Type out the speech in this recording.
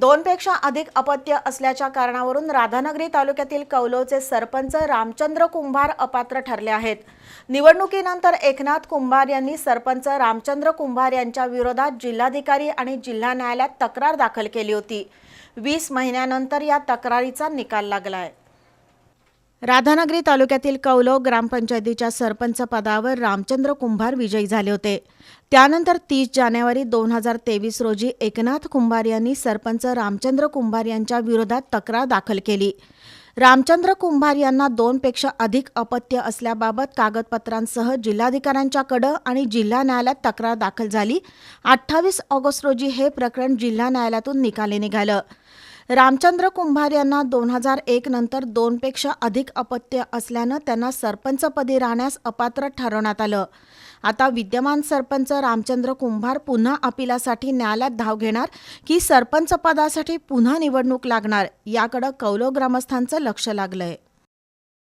दोनपेक्षा अधिक अपत्य असल्याच्या कारणावरून राधानगरी तालुक्यातील कौलोचे सरपंच रामचंद्र कुंभार अपात्र ठरले आहेत. निवडणुकीनंतर एकनाथ कुंभार यांनी सरपंच रामचंद्र कुंभार यांच्या विरोधात जिल्हाधिकारी आणि जिल्हा न्यायालयात तक्रार दाखल केली होती. वीस महिन्यानंतर या तक्रारीचा निकाल लागलाय. राधानगरी तालुक्यातील कौलव ग्रामपंचायतीच्या सरपंच पदावर रामचंद्र कुंभार विजयी झाले होते. त्यानंतर तीस जानेवारी दोन हजार तेवीस रोजी एकनाथ कुंभार यांनी सरपंच रामचंद्र कुंभार यांच्या विरोधात तक्रार दाखल केली. रामचंद्र कुंभार यांना दोनपेक्षा अधिक अपत्य असल्याबाबत कागदपत्रांसह जिल्हाधिकाऱ्यांच्याकडं आणि जिल्हा न्यायालयात तक्रार दाखल झाली. अठ्ठावीस ऑगस्ट रोजी हे प्रकरण जिल्हा न्यायालयातून निकाली निघालं. रामचंद्र कुंभार यांना दोन हजार एक नंतर दोनपेक्षा अधिक अपत्य असल्यानं त्यांना सरपंचपदी राहण्यास अपात्र ठरवण्यात आलं. आता विद्यमान सरपंच रामचंद्र कुंभार पुन्हा अपिलासाठी न्यायालयात धाव घेणार की सरपंच पदासाठी पुन्हा निवडणूक लागणार याकडं कौलो ग्रामस्थांचं लक्ष लागलंय.